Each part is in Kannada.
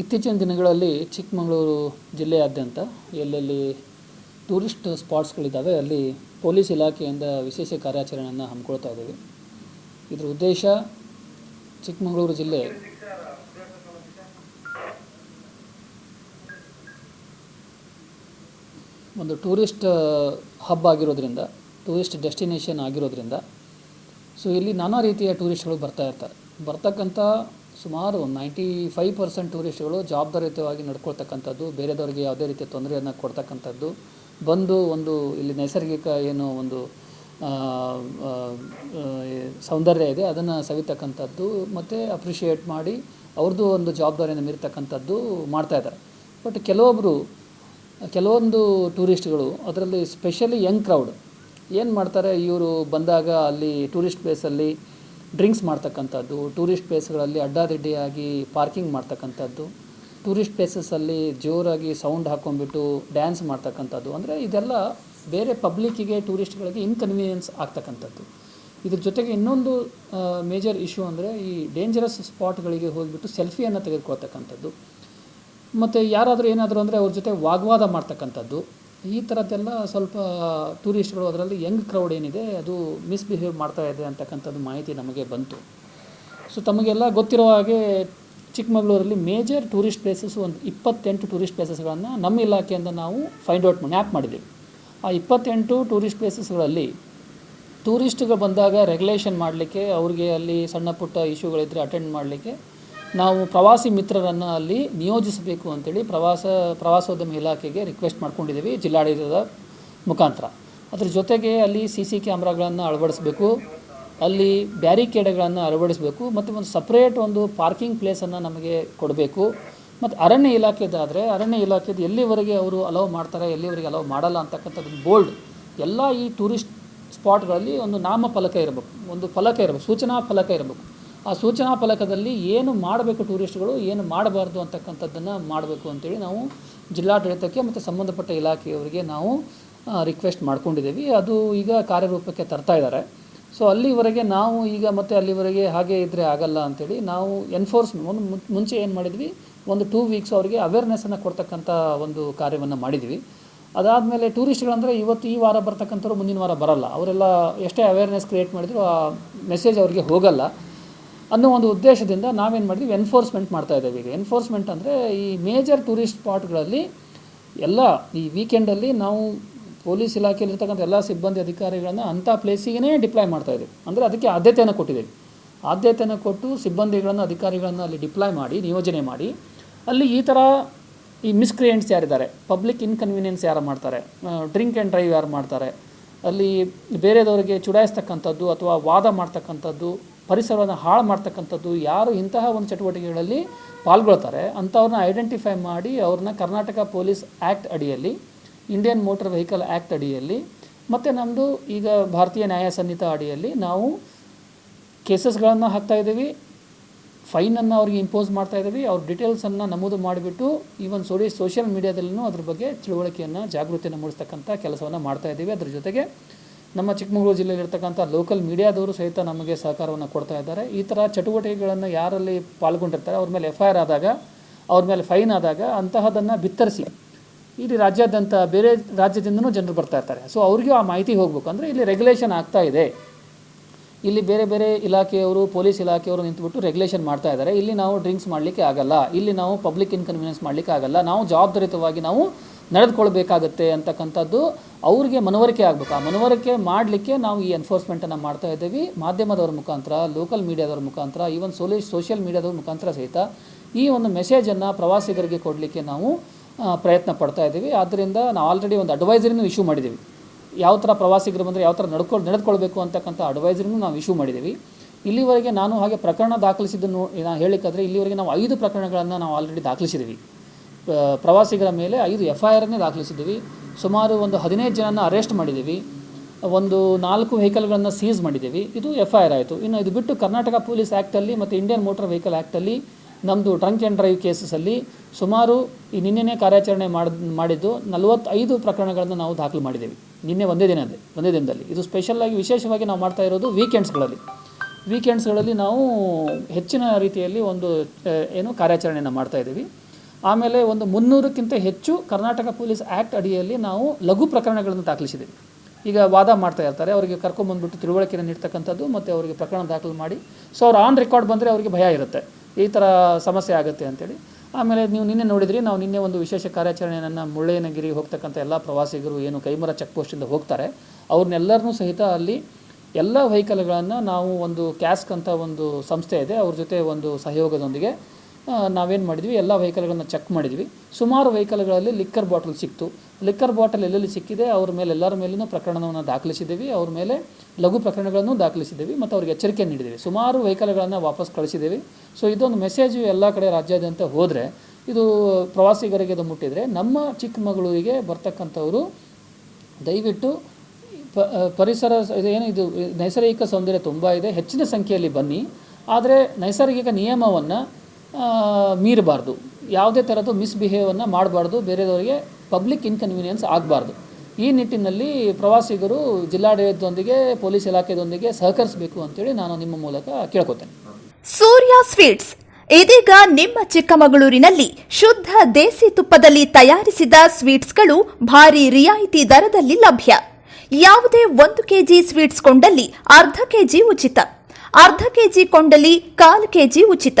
ಇತ್ತೀಚಿನ ದಿನಗಳಲ್ಲಿ ಚಿಕ್ಕಮಗಳೂರು ಜಿಲ್ಲೆಯಾದ್ಯಂತ ಎಲ್ಲೆಲ್ಲಿ ಟೂರಿಸ್ಟ್ ಸ್ಪಾಟ್ಸ್ಗಳಿದ್ದಾವೆ, ಅಲ್ಲಿ ಪೊಲೀಸ್ ಇಲಾಖೆಯಿಂದ ವಿಶೇಷ ಕಾರ್ಯಾಚರಣೆಯನ್ನು ಹಮ್ಮಿಕೊಳ್ತಾ ಇದ್ದೀವಿ. ಇದರ ಉದ್ದೇಶ ಚಿಕ್ಕಮಗಳೂರು ಜಿಲ್ಲೆ ಒಂದು ಟೂರಿಸ್ಟ್ ಹಬ್ ಆಗಿರೋದ್ರಿಂದ, ಟೂರಿಸ್ಟ್ ಡೆಸ್ಟಿನೇಷನ್ ಆಗಿರೋದ್ರಿಂದ, ಸೊ ಇಲ್ಲಿ ನಾನಾ ರೀತಿಯ ಟೂರಿಸ್ಟ್ಗಳು ಬರ್ತಾ ಇರ್ತಾರೆ. ಬರ್ತಕ್ಕಂಥ ಸುಮಾರು ಒಂದು ನೈಂಟಿ ಫೈವ್ ಪರ್ಸೆಂಟ್ ಟೂರಿಸ್ಟ್ಗಳು ಜವಾಬ್ದಾರಿಯುತವಾಗಿ ನಡ್ಕೊಳ್ತಕ್ಕಂಥದ್ದು, ಬೇರೆದವ್ರಿಗೆ ಯಾವುದೇ ರೀತಿಯ ತೊಂದರೆಯನ್ನು ಕೊಡ್ತಕ್ಕಂಥದ್ದು, ಬಂದು ಒಂದು ಇಲ್ಲಿ ನೈಸರ್ಗಿಕ ಏನು ಒಂದು ಸೌಂದರ್ಯ ಇದೆ, ಅದನ್ನು ಸವಿತಕ್ಕಂಥದ್ದು, ಮತ್ತು ಅಪ್ರಿಷಿಯೇಟ್ ಮಾಡಿ ಅವ್ರದ್ದು ಒಂದು ಜವಾಬ್ದಾರಿಯನ್ನು ಮೀರ್ತಕ್ಕಂಥದ್ದು ಮಾಡ್ತಾ ಇದ್ದಾರೆ. ಬಟ್ ಕೆಲವೊಬ್ಬರು ಕೆಲವೊಂದು ಟೂರಿಸ್ಟ್ಗಳು ಅದರಲ್ಲಿ ಸ್ಪೆಷಲಿ ಯಂಗ್ ಕ್ರೌಡ್ ಏನು ಮಾಡ್ತಾರೆ, ಇವರು ಬಂದಾಗ ಅಲ್ಲಿ ಟೂರಿಸ್ಟ್ ಪ್ಲೇಸಲ್ಲಿ ಡ್ರಿಂಕ್ಸ್ ಮಾಡ್ತಕ್ಕಂಥದ್ದು, ಟೂರಿಸ್ಟ್ ಪ್ಲೇಸ್ಗಳಲ್ಲಿ ಅಡ್ಡಾದಿಡ್ಡಿಯಾಗಿ ಪಾರ್ಕಿಂಗ್ ಮಾಡ್ತಕ್ಕಂಥದ್ದು, ಟೂರಿಸ್ಟ್ ಪ್ಲೇಸಸ್ಸಲ್ಲಿ ಜೋರಾಗಿ ಸೌಂಡ್ ಹಾಕ್ಕೊಂಡ್ಬಿಟ್ಟು ಡ್ಯಾನ್ಸ್ ಮಾಡ್ತಕ್ಕಂಥದ್ದು, ಅಂದರೆ ಇದೆಲ್ಲ ಬೇರೆ ಪಬ್ಲಿಕ್ಕಿಗೆ, ಟೂರಿಸ್ಟ್ಗಳಿಗೆ ಇನ್ಕನ್ವೀನಿಯನ್ಸ್ ಆಗ್ತಕ್ಕಂಥದ್ದು. ಇದ್ರ ಜೊತೆಗೆ ಇನ್ನೊಂದು ಮೇಜರ್ ಇಶ್ಯೂ ಅಂದರೆ ಈ ಡೇಂಜರಸ್ ಸ್ಪಾಟ್ಗಳಿಗೆ ಹೋಗಿಬಿಟ್ಟು ಸೆಲ್ಫಿಯನ್ನು ತೆಗೆದುಕೊಳ್ತಕ್ಕಂಥದ್ದು. ಮತ್ತು ಯಾರಾದರೂ ಏನಾದರೂ ಅಂದರೆ ಅವ್ರ ಜೊತೆ ವಾಗ್ವಾದ ಮಾಡ್ತಕ್ಕಂಥದ್ದು. ಈ ಥರದ್ದೆಲ್ಲ ಸ್ವಲ್ಪ ಟೂರಿಸ್ಟ್ಗಳು ಅದರಲ್ಲಿ ಯಂಗ್ ಕ್ರೌಡ್ ಏನಿದೆ, ಅದು ಮಿಸ್ಬಿಹೇವ್ ಮಾಡ್ತಾ ಇದೆ ಅಂತಕ್ಕಂಥದ್ದು ಮಾಹಿತಿ ನಮಗೆ ಬಂತು. ಸೊ ತಮಗೆಲ್ಲ ಗೊತ್ತಿರೋ ಹಾಗೆ ಚಿಕ್ಕಮಗಳೂರಲ್ಲಿ ಮೇಜರ್ ಟೂರಿಸ್ಟ್ ಪ್ಲೇಸಸ್ ಒಂದು ಇಪ್ಪತ್ತೆಂಟು ಟೂರಿಸ್ಟ್ ಪ್ಲೇಸಸ್ಗಳನ್ನು ನಮ್ಮ ಇಲಾಖೆಯಿಂದ ನಾವು ಫೈಂಡ್ ಔಟ್ ಮ್ಯಾಪ್ ಮಾಡಿದ್ದೀವಿ. ಆ ಇಪ್ಪತ್ತೆಂಟು ಟೂರಿಸ್ಟ್ ಪ್ಲೇಸಸ್ಗಳಲ್ಲಿ ಟೂರಿಸ್ಟ್ಗಳು ಬಂದಾಗ ರೆಗ್ಯುಲೇಷನ್ ಮಾಡಲಿಕ್ಕೆ, ಅವ್ರಿಗೆ ಅಲ್ಲಿ ಸಣ್ಣ ಪುಟ್ಟ ಇಶ್ಯೂಗಳಿದ್ದರೆ ಅಟೆಂಡ್ ಮಾಡಲಿಕ್ಕೆ ನಾವು ಪ್ರವಾಸಿ ಮಿತ್ರರನ್ನು ಅಲ್ಲಿ ನಿಯೋಜಿಸಬೇಕು ಅಂತೇಳಿ ಪ್ರವಾಸ, ಪ್ರವಾಸೋದ್ಯಮ ಇಲಾಖೆಗೆ ರಿಕ್ವೆಸ್ಟ್ ಮಾಡ್ಕೊಂಡಿದ್ದೀವಿ ಜಿಲ್ಲಾಡಳಿತದ ಮುಖಾಂತರ. ಅದ್ರ ಜೊತೆಗೆ ಅಲ್ಲಿ ಸಿ ಸಿ ಕ್ಯಾಮ್ರಾಗಳನ್ನು ಅಳವಡಿಸಬೇಕು, ಅಲ್ಲಿ ಬ್ಯಾರಿಕೇಡ್ಗಳನ್ನು ಅಳವಡಿಸಬೇಕು, ಮತ್ತು ಒಂದು ಸಪ್ರೇಟ್ ಒಂದು ಪಾರ್ಕಿಂಗ್ ಪ್ಲೇಸನ್ನು ನಮಗೆ ಕೊಡಬೇಕು. ಮತ್ತು ಅರಣ್ಯ ಇಲಾಖೆದಾದರೆ ಅರಣ್ಯ ಇಲಾಖೆದು ಎಲ್ಲಿವರೆಗೆ ಅವರು ಅಲೌ ಮಾಡ್ತಾರೆ, ಎಲ್ಲಿವರೆಗೆ ಅಲೌ ಮಾಡಲ್ಲ ಅಂತಕ್ಕಂಥದ್ದು ಬೋಲ್ಡ್ ಎಲ್ಲ ಈ ಟೂರಿಸ್ಟ್ ಸ್ಪಾಟ್ಗಳಲ್ಲಿ ಒಂದು ನಾಮಫಲಕ ಇರಬೇಕು, ಒಂದು ಫಲಕ ಇರಬೇಕು, ಸೂಚನಾ ಫಲಕ ಇರಬೇಕು. ಆ ಸೂಚನಾ ಫಲಕದಲ್ಲಿ ಏನು ಮಾಡಬೇಕು ಟೂರಿಸ್ಟ್ಗಳು, ಏನು ಮಾಡಬಾರ್ದು ಅಂತಕ್ಕಂಥದ್ದನ್ನು ಮಾಡಬೇಕು ಅಂತೇಳಿ ನಾವು ಜಿಲ್ಲಾಡಳಿತಕ್ಕೆ ಮತ್ತು ಸಂಬಂಧಪಟ್ಟ ಇಲಾಖೆಯವರಿಗೆ ನಾವು ರಿಕ್ವೆಸ್ಟ್ ಮಾಡ್ಕೊಂಡಿದ್ದೀವಿ. ಅದು ಈಗ ಕಾರ್ಯರೂಪಕ್ಕೆ ತರ್ತಾ ಇದ್ದಾರೆ. ಸೊ ಅಲ್ಲಿವರೆಗೆ ನಾವು ಈಗ ಮತ್ತೆ ಅಲ್ಲಿವರೆಗೆ ಹಾಗೆ ಇದ್ದರೆ ಆಗಲ್ಲ ಅಂತೇಳಿ ನಾವು ಎನ್ಫೋರ್ಸ್ಮೆಂಟ್ ಒಂದು ಮುಂಚೆ ಏನು ಮಾಡಿದ್ವಿ? ಒಂದು ಟೂ ವೀಕ್ಸ್ ಅವರಿಗೆ ಅವೇರ್ನೆಸ್ಸನ್ನು ಕೊಡ್ತಕ್ಕಂಥ ಒಂದು ಕಾರ್ಯವನ್ನು ಮಾಡಿದ್ವಿ. ಅದಾದಮೇಲೆ ಟೂರಿಸ್ಟ್ಗಳಂದರೆ ಇವತ್ತು ಈ ವಾರ ಬರ್ತಕ್ಕಂಥವ್ರು ಮುಂದಿನ ವಾರ ಬರಲ್ಲ. ಅವರೆಲ್ಲ ಎಷ್ಟೇ ಅವೇರ್ನೆಸ್ ಕ್ರಿಯೇಟ್ ಮಾಡಿದ್ರು ಆ ಮೆಸೇಜ್ ಅವರಿಗೆ ಹೋಗಲ್ಲ. ಅನ್ನೋ ಒಂದು ಉದ್ದೇಶದಿಂದ ನಾವೇನು ಮಾಡಿದ್ವಿ ಎನ್ಫೋರ್ಸ್ಮೆಂಟ್ ಮಾಡ್ತಾ ಇದ್ದೇವೆ ಈಗ. ಎನ್ಫೋರ್ಸ್ಮೆಂಟ್ ಅಂದರೆ ಈ ಮೇಜರ್ ಟೂರಿಸ್ಟ್ ಸ್ಪಾಟ್ಗಳಲ್ಲಿ ಎಲ್ಲ ಈ ವೀಕೆಂಡಲ್ಲಿ ನಾವು ಪೊಲೀಸ್ ಇಲಾಖೆಯಲ್ಲಿರ್ತಕ್ಕಂಥ ಎಲ್ಲ ಸಿಬ್ಬಂದಿ ಅಧಿಕಾರಿಗಳನ್ನು ಅಂಥ ಪ್ಲೇಸಿಗೆ ಡಿಪ್ಲಾಯ್ ಮಾಡ್ತಾ ಇದ್ದೀವಿ. ಅಂದರೆ ಅದಕ್ಕೆ ಆದ್ಯತೆಯನ್ನು ಕೊಟ್ಟಿದ್ದೀವಿ. ಆದ್ಯತೆಯನ್ನು ಕೊಟ್ಟು ಸಿಬ್ಬಂದಿಗಳನ್ನು, ಅಧಿಕಾರಿಗಳನ್ನು ಅಲ್ಲಿ ಡಿಪ್ಲಾಯ್ ಮಾಡಿ, ನಿಯೋಜನೆ ಮಾಡಿ, ಅಲ್ಲಿ ಈ ಥರ ಈ ಮಿಸ್ಕ್ರಿಯೆಂಟ್ಸ್ ಯಾರಿದ್ದಾರೆ ಪಬ್ಲಿಕ್ ಇನ್ಕನ್ವೀನಿಯನ್ಸ್ ಯಾರು ಮಾಡ್ತಾರೆ ಡ್ರಿಂಕ್ ಆ್ಯಂಡ್ ಡ್ರೈವ್ ಯಾರು ಮಾಡ್ತಾರೆ, ಅಲ್ಲಿ ಬೇರೆಯವರಿಗೆ ಚುಡಾಯಿಸ್ತಕ್ಕಂಥದ್ದು ಅಥವಾ ವಾದ ಮಾಡ್ತಕ್ಕಂಥದ್ದು ಪರಿಸರವನ್ನು ಹಾಳು ಮಾಡ್ತಕ್ಕಂಥದ್ದು, ಯಾರು ಇಂತಹ ಒಂದು ಚಟುವಟಿಕೆಗಳಲ್ಲಿ ಪಾಲ್ಗೊಳ್ತಾರೆ, ಅಂಥವ್ರನ್ನ ಐಡೆಂಟಿಫೈ ಮಾಡಿ ಅವ್ರನ್ನ ಕರ್ನಾಟಕ ಪೊಲೀಸ್ ಆ್ಯಕ್ಟ್ ಅಡಿಯಲ್ಲಿ ಇಂಡಿಯನ್ ಮೋಟರ್ ವೆಹಿಕಲ್ ಆ್ಯಕ್ಟ್ ಅಡಿಯಲ್ಲಿ, ಮತ್ತು ನಮ್ಮದು ಈಗ ಭಾರತೀಯ ನ್ಯಾಯ ಸನ್ನಿತ ಅಡಿಯಲ್ಲಿ ನಾವು ಕೇಸಸ್ಗಳನ್ನು ಹಾಕ್ತಾ ಇದ್ದೀವಿ, ಫೈನನ್ನು ಅವ್ರಿಗೆ ಇಂಪೋಸ್ ಮಾಡ್ತಾ ಇದ್ದೀವಿ, ಅವ್ರ ಡೀಟೇಲ್ಸನ್ನು ನಮೂದು ಮಾಡಿಬಿಟ್ಟು ಈವನ್ ಸೋರಿ ಸೋಷಿಯಲ್ ಮೀಡಿಯಾದಲ್ಲೂ ಅದ್ರ ಬಗ್ಗೆ ತಿಳುವಳಿಕೆಯನ್ನು ಜಾಗೃತಿಯನ್ನು ಮೂಡಿಸ್ತಕ್ಕಂಥ ಕೆಲಸವನ್ನು ಮಾಡ್ತಾ ಇದ್ದೀವಿ. ಅದ್ರ ಜೊತೆಗೆ ನಮ್ಮ ಚಿಕ್ಕಮಗಳೂರು ಜಿಲ್ಲೆಯಲ್ಲಿರ್ತಕ್ಕಂಥ ಲೋಕಲ್ ಮೀಡಿಯಾದವರು ಸಹಿತ ನಮಗೆ ಸಹಕಾರವನ್ನು ಕೊಡ್ತಾ ಇದ್ದಾರೆ. ಈ ಥರ ಚಟುವಟಿಕೆಗಳನ್ನು ಯಾರಲ್ಲಿ ಪಾಲ್ಗೊಂಡಿರ್ತಾರೆ, ಅವ್ರ ಮೇಲೆ ಎಫ್ ಐ ಆರ್ ಆದಾಗ, ಅವ್ರ ಮೇಲೆ ಫೈನ್ ಆದಾಗ ಅಂತಹದನ್ನು ಬಿತ್ತರಿಸಿ, ಇಲ್ಲಿ ರಾಜ್ಯಾದ್ಯಂತ ಬೇರೆ ರಾಜ್ಯದಿಂದನೂ ಜನರು ಬರ್ತಾ ಇರ್ತಾರೆ. ಸೊ ಅವ್ರಿಗೂ ಆ ಮಾಹಿತಿ ಹೋಗಬೇಕು. ಅಂದರೆ ಇಲ್ಲಿ ರೆಗ್ಯುಲೇಷನ್ ಆಗ್ತಾ ಇದೆ. ಇಲ್ಲಿ ಬೇರೆ ಬೇರೆ ಇಲಾಖೆಯವರು, ಪೊಲೀಸ್ ಇಲಾಖೆಯವರು ನಿಂತುಬಿಟ್ಟು ರೆಗ್ಯುಲೇಷನ್ ಮಾಡ್ತಾ ಇದ್ದಾರೆ. ಇಲ್ಲಿ ನಾವು ಡ್ರಿಂಕ್ಸ್ ಮಾಡಲಿಕ್ಕೆ ಆಗಲ್ಲ. ಇಲ್ಲಿ ನಾವು ಪಬ್ಲಿಕ್ ಇನ್ಕನ್ವೀನಿಯನ್ಸ್ ಮಾಡಲಿಕ್ಕೆ ಆಗಲ್ಲ. ನಾವು ಜವಾಬ್ದಾರಿತವಾಗಿ ನಾವು ನಡೆದುಕೊಳ್ಬೇಕಾಗತ್ತೆ ಅಂತಕ್ಕಂಥದ್ದು ಅವ್ರಿಗೆ ಮನವರಿಕೆ ಆಗಬೇಕು. ಆ ಮನವರಿಕೆ ಮಾಡಲಿಕ್ಕೆ ನಾವು ಈ ಎನ್ಫೋರ್ಸ್ಮೆಂಟನ್ನು ಮಾಡ್ತಾ ಇದ್ದೀವಿ. ಮಾಧ್ಯಮದವ್ರ ಮುಖಾಂತರ ಲೋಕಲ್ ಮೀಡಿಯಾದವ್ರ ಮುಖಾಂತರ ಈವನ್ ಸೋಲಿ ಸೋಷಿಯಲ್ ಮೀಡಿಯಾದವ್ರ ಮುಖಾಂತರ ಸಹಿತ ಈ ಒಂದು ಮೆಸೇಜನ್ನು ಪ್ರವಾಸಿಗರಿಗೆ ಕೊಡಲಿಕ್ಕೆ ನಾವು ಪ್ರಯತ್ನ ಪಡ್ತಾ ಇದ್ದೀವಿ. ಆದ್ದರಿಂದ ನಾವು ಆಲ್ರೆಡಿ ಒಂದು ಅಡ್ವೈಸರಿನೂ ಇಶ್ಯೂ ಮಾಡಿದ್ದೀವಿ. ಯಾವ ಥರ ಪ್ರವಾಸಿಗರು ಬಂದರೆ ಯಾವ ಥರ ನಡ್ಕೊಂಡು ನಡೆದುಕೊಳ್ಬೇಕು ಅಂತಕ್ಕಂಥ ಅಡ್ವೈಸರಿನೂ ನಾವು ಇಶ್ಯೂ ಮಾಡಿದ್ದೀವಿ. ಇಲ್ಲಿವರೆಗೆ ನಾನು ಹಾಗೆ ಪ್ರಕರಣ ದಾಖಲಿಸಿದ್ದನ್ನು ನಾನು ಹೇಳಿಕ್ಕಾದರೆ ಇಲ್ಲಿವರೆಗೆ ನಾವು ಐದು ಪ್ರಕರಣಗಳನ್ನು ನಾವು ಆಲ್ರೆಡಿ ದಾಖಲಿಸಿದ್ದೀವಿ. ಪ್ರವಾಸಿಗರ ಮೇಲೆ ಐದು ಎಫ್ ಐ ಆರ್ನೇ ದಾಖಲಿಸಿದ್ದೀವಿ. ಸುಮಾರು ಒಂದು ಹದಿನೈದು ಜನನ ಅರೆಸ್ಟ್ ಮಾಡಿದ್ದೀವಿ. ಒಂದು ನಾಲ್ಕು ವೆಹಿಕಲ್ಗಳನ್ನು ಸೀಸ್ ಮಾಡಿದ್ದೀವಿ. ಇದು ಎಫ್ ಐ ಆರ್ ಆಯಿತು. ಇನ್ನು ಇದು ಬಿಟ್ಟು ಕರ್ನಾಟಕ ಪೊಲೀಸ್ ಆ್ಯಕ್ಟಲ್ಲಿ ಮತ್ತು ಇಂಡಿಯನ್ ಮೋಟರ್ ವೆಹಿಕಲ್ ಆ್ಯಕ್ಟಲ್ಲಿ ನಮ್ಮದು ಡ್ರಂಕ್ ಆ್ಯಂಡ್ ಡ್ರೈವ್ ಕೇಸಸಲ್ಲಿ ಸುಮಾರು ಈ ನಿನ್ನೆನೇ ಕಾರ್ಯಾಚರಣೆ ಮಾಡಿ, ಮಾಡಿದ್ದು ನಲವತ್ತೈದು ಪ್ರಕರಣಗಳನ್ನು ನಾವು ದಾಖಲು ಮಾಡಿದ್ದೀವಿ. ನಿನ್ನೆ ಒಂದೇ ದಿನದಲ್ಲಿ ಒಂದೇ ದಿನದಲ್ಲಿ. ಇದು ಸ್ಪೆಷಲ್ಲಾಗಿ ವಿಶೇಷವಾಗಿ ನಾವು ಮಾಡ್ತಾ ಇರೋದು ವೀಕೆಂಡ್ಸ್ಗಳಲ್ಲಿ ವೀಕೆಂಡ್ಸ್ಗಳಲ್ಲಿ ನಾವು ಹೆಚ್ಚಿನ ರೀತಿಯಲ್ಲಿ ಒಂದು ಏನು ಕಾರ್ಯಾಚರಣೆಯನ್ನು ಮಾಡ್ತಾ ಇದ್ದೀವಿ. ಆಮೇಲೆ ಒಂದು ಮುನ್ನೂರಕ್ಕಿಂತ ಹೆಚ್ಚು ಕರ್ನಾಟಕ ಪೊಲೀಸ್ ಆ್ಯಕ್ಟ್ ಅಡಿಯಲ್ಲಿ ನಾವು ಲಘು ಪ್ರಕರಣಗಳನ್ನು ದಾಖಲಿಸಿದ್ದೀವಿ. ಈಗ ವಾದ ಮಾಡ್ತಾ ಇರ್ತಾರೆ, ಅವರಿಗೆ ಕರ್ಕೊಂಬಂದ್ಬಿಟ್ಟು ತಿಳುವಳಿಕೆಯನ್ನು ನೀಡ್ತಕ್ಕಂಥದ್ದು ಮತ್ತು ಅವರಿಗೆ ಪ್ರಕರಣ ದಾಖಲು ಮಾಡಿ. ಸೊ ಅವ್ರು ಆನ್ ರೆಕಾರ್ಡ್ ಬಂದರೆ ಅವರಿಗೆ ಭಯ ಇರುತ್ತೆ. ಈ ಥರ ಸಮಸ್ಯೆ ಆಗುತ್ತೆ ಅಂತೇಳಿ. ಆಮೇಲೆ ನೀವು ನಿನ್ನೆ ನೋಡಿದ್ರಿ, ನಾವು ನಿನ್ನೆ ಒಂದು ವಿಶೇಷ ಕಾರ್ಯಾಚರಣೆ ನನ್ನ ಮುಳ್ಳಯ್ಯನಗಿರಿ ಹೋಗ್ತಕ್ಕಂಥ ಎಲ್ಲ ಪ್ರವಾಸಿಗರು ಏನು ಕೈಮರ ಚೆಕ್ ಪೋಸ್ಟಿಂದ ಹೋಗ್ತಾರೆ, ಅವ್ರನ್ನೆಲ್ಲರನ್ನೂ ಸಹಿತ ಅಲ್ಲಿ ಎಲ್ಲ ವೆಹಿಕಲ್ಗಳನ್ನು ನಾವು ಒಂದು ಕ್ಯಾಸ್ಕ್ ಅಂತ ಒಂದು ಸಂಸ್ಥೆ ಇದೆ, ಅವ್ರ ಜೊತೆ ಒಂದು ಸಹಯೋಗದೊಂದಿಗೆ ನಾವೇನು ಮಾಡಿದ್ವಿ, ಎಲ್ಲ ವೆಹಿಕಲ್ಗಳನ್ನ ಚೆಕ್ ಮಾಡಿದ್ವಿ. ಸುಮಾರು ವೆಹಿಕಲ್ಗಳಲ್ಲಿ ಲಿಕ್ಕರ್ ಬಾಟಲ್ ಸಿಕ್ತು. ಲಿಕ್ಕರ್ ಬಾಟಲ್ ಎಲ್ಲೆಲ್ಲಿ ಸಿಕ್ಕಿದೆ, ಅವ್ರ ಮೇಲೆ, ಎಲ್ಲರ ಮೇಲೂ ಪ್ರಕರಣವನ್ನು ದಾಖಲಿಸಿದ್ದೀವಿ ಅವ್ರ ಮೇಲೆ ಲಘು ಪ್ರಕರಣಗಳನ್ನು ದಾಖಲಿಸಿದ್ದೀವಿ ಮತ್ತು ಅವ್ರಿಗೆ ಎಚ್ಚರಿಕೆ ನೀಡಿದ್ದೀವಿ ಸುಮಾರು ವೆಹಿಕಲ್ಗಳನ್ನು ವಾಪಸ್ ಕಳಿಸಿದ್ದೀವಿ ಸೊ ಇದೊಂದು ಮೆಸೇಜು ಎಲ್ಲ ಕಡೆ ರಾಜ್ಯಾದ್ಯಂತ ಹೋದರೆ, ಇದು ಪ್ರವಾಸಿಗರಿಗೆ ಇದು ಮುಟ್ಟಿದರೆ, ನಮ್ಮ ಚಿಕ್ಕಮಗಳೂರಿಗೆ ಬರ್ತಕ್ಕಂಥವರು ದಯವಿಟ್ಟು ಪ ಪರಿಸರ ಏನು ಇದು, ನೈಸರ್ಗಿಕ ಸೌಂದರ್ಯ ತುಂಬ ಇದೆ. ಹೆಚ್ಚಿನ ಸಂಖ್ಯೆಯಲ್ಲಿ ಬನ್ನಿ. ಆದರೆ ನೈಸರ್ಗಿಕ ನಿಯಮವನ್ನು ಮೀರಬಾರ್ದು. ಯಾವುದೇ ಥರದ್ದು ಮಿಸ್ಬಿಹೇವನ್ನು ಮಾಡಬಾರ್ದು. ಬೇರೆಯವರಿಗೆ ಪಬ್ಲಿಕ್ ಇನ್ಕನ್ವೀನಿಯನ್ಸ್ ಆಗಬಾರ್ದು. ಈ ನಿಟ್ಟಿನಲ್ಲಿ ಪ್ರವಾಸಿಗರು ಜಿಲ್ಲಾಡಳಿತದೊಂದಿಗೆ, ಪೊಲೀಸ್ ಇಲಾಖೆದೊಂದಿಗೆ ಸಹಕರಿಸಬೇಕು ಅಂತೇಳಿ ನಾನು ನಿಮ್ಮ ಮೂಲಕ ಕೇಳ್ಕೊತೇನೆ. ಸೂರ್ಯ ಸ್ವೀಟ್ಸ್. ಇದೀಗ ನಿಮ್ಮ ಚಿಕ್ಕಮಗಳೂರಿನಲ್ಲಿ ಶುದ್ಧ ದೇಸಿ ತುಪ್ಪದಲ್ಲಿ ತಯಾರಿಸಿದ ಸ್ವೀಟ್ಸ್ಗಳು ಭಾರಿ ರಿಯಾಯಿತಿ ದರದಲ್ಲಿ ಲಭ್ಯ. ಯಾವುದೇ ಒಂದು ಕೆಜಿ ಸ್ವೀಟ್ಸ್ ಕೊಂಡಲ್ಲಿ ಅರ್ಧ ಕೆಜಿ ಉಚಿತ. ಅರ್ಧ ಕೆಜಿ ಕೊಂಡಲ್ಲಿ ಕಾಲು ಕೆಜಿ ಉಚಿತ.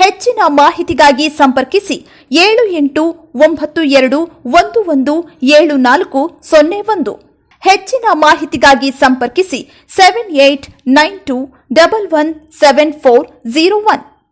ಹೆಚ್ಚಿನ ಮಾಹಿತಿಗಾಗಿ ಸಂಪರ್ಕಿಸಿ ಏಳು ಎಂಟು ಒಂಬತ್ತು ಎರಡು ಒಂದು ಒಂದು ಏಳು ನಾಲ್ಕು ಸೊನ್ನೆ ಒಂದು. ಹೆಚ್ಚಿನ ಮಾಹಿತಿಗಾಗಿ ಸಂಪರ್ಕಿಸಿ seven eight nine two double one seven four zero one